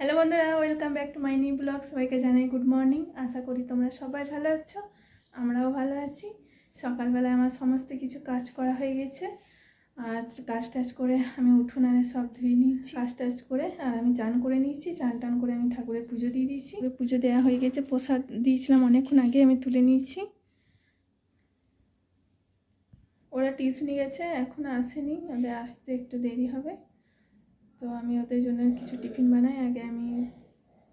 Hello বন্ধুরা, welcome back to my new blog. সবাইকে জানাই গুড মর্নিং। আশা করি তোমরা সবাই ভালো আছো, আমরাও ভালো আছি। সকালবেলায় আমার সমস্ত কিছু কাজ করা হয়ে গেছে। আর কাজ টাজ করে আমি উঠুন আরে সব ধুয়ে নিয়েছি। কাজ টাজ করে আর আমি চান করে নিয়েছি। চান টান করে আমি ঠাকুরের পুজো দিয়ে দিয়েছি। পুজো দেওয়া হয়ে গেছে, প্রসাদ দিয়েছিলাম অনেকক্ষণ আগে, আমি তুলে নিয়েছি। ওরা টিউশনি গেছে, এখন আসেনি ওদের আসতে একটু দেরি হবে। তো আমি ওদের জন্য কিছু টিফিন বানাই। আগে আমি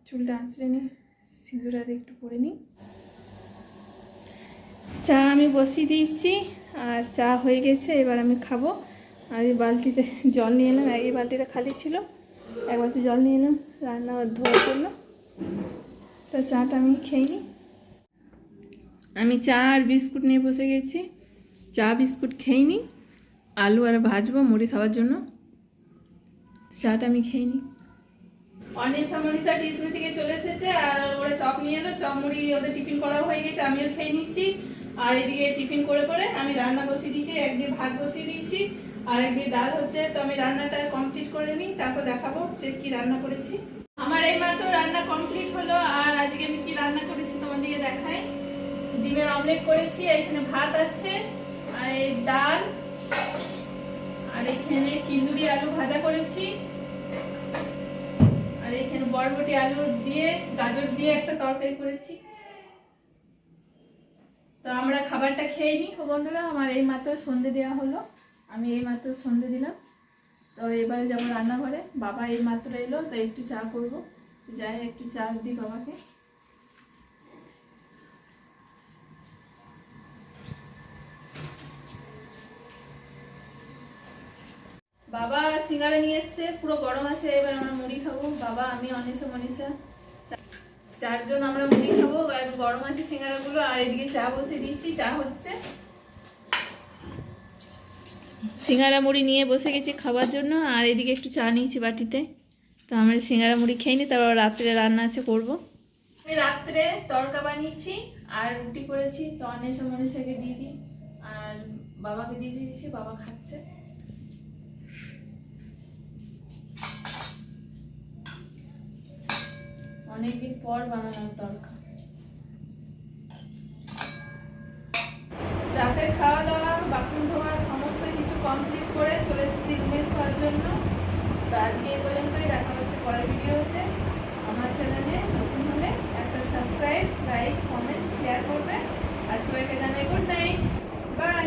চুলটা আঁচড়ে নিই, সিঁদুর আর একটু পরে নিই। চা আমি বসিয়ে দিয়েছি আর চা হয়ে গেছে, এবার আমি খাব। আর এই বালতিতে জল নিয়ে এলাম। এই বালতিটা খালি ছিল, এক বালতি জল নিয়ে এলাম, রান্না ধোয়ার জন্য তো চাটা আমি খেয়ে নিই। আমি চা আর বিস্কুট নিয়ে বসে গেছি। চা, বিস্কুট খেয়ে নিই। আলু আর ভাজবো মুড়ি খাওয়ার জন্য। চাটা আমি খেয়ে নিই। অনিশা মনীষা টিউশনি থেকে চলে এসেছে আর ওরা চপ নিয়ে এলো, চপ মুড়ি ওদের টিফিন করা হয়ে গেছে, আমিও খেয়ে নিচ্ছি। আর এদিকে টিফিন করে করে আমি রান্না বসিয়ে দিয়েছি একদিকে ভাত বসিয়ে দিয়েছি, আর একদিকে ডাল হচ্ছে। তো আমি রান্নাটা কমপ্লিট করে নিই, তারপর দেখাবো যে কি রান্না করেছি। আমার এই মাত্র রান্না কমপ্লিট হলো, আর আজকে আমি কি রান্না করেছি তোমাদেরকে দেখাই। ডিমের অমলেট করেছি, এখানে ভাত আছে, আর এই ডাল আর এখানে কিন্দুরি আলু ভাজা করেছি। আর এখানে বরবটি আলু দিয়ে, গাজর দিয়ে একটা তরকারি করেছি। তো আমরা খাবারটা খেয়ে নিই। বন্ধুরা, আমার এই মাত্র সন্ধে দেওয়া হলো। আমি এই মাত্র সন্ধে দিলাম। তো এবারে যাব রান্নাঘরে। বাবা এই মাত্র এলো, তো একটু চা করব। যাই একটু চা দিই বাবাকে বাবা সিঙ্গারা নিয়ে এসছে, পুরো গরম আছে, এবার আমরা মুড়ি খাব। বাবা, আমি অনিশা মনীষা। চারজন আমরা মুড়ি খাব গরম আছে সিঙ্গারাগুলো, আর এদিকে চা বসে দিয়েছি, চা হচ্ছে। সিঙ্গারা মুড়ি নিয়ে বসে গেছি খাবার জন্য, আর এদিকে একটু চা নিয়েছি বাটিতে। তো আমরা সিঙ্গারা মুড়ি খেয়ে নিই তারপর রাত্রে রান্না আছে করব। আমি রাত্রে তড়কা বানিয়েছি, আর রুটি করেছি, তো অনেশা মনীষাকে দিয়ে দিই, আর বাবাকে দিয়ে দিয়েছি, বাবা খাচ্ছে। অনেকদিন পর বানালাম দরকার। রাতের খাওয়া দাওয়া বাসন ধোয়া সমস্ত কিছু কমপ্লিট করে চলে এসেছি রুমে শোয়ার জন্য। তো আজকে এই পর্যন্তই, দেখা হচ্ছে পরের ভিডিওতে। আমার চ্যানেলে নতুন হলে একটা সাবস্ক্রাইব লাইক কমেন্ট শেয়ার করবে। আর সবাইকে জানাই গুড নাইট বাই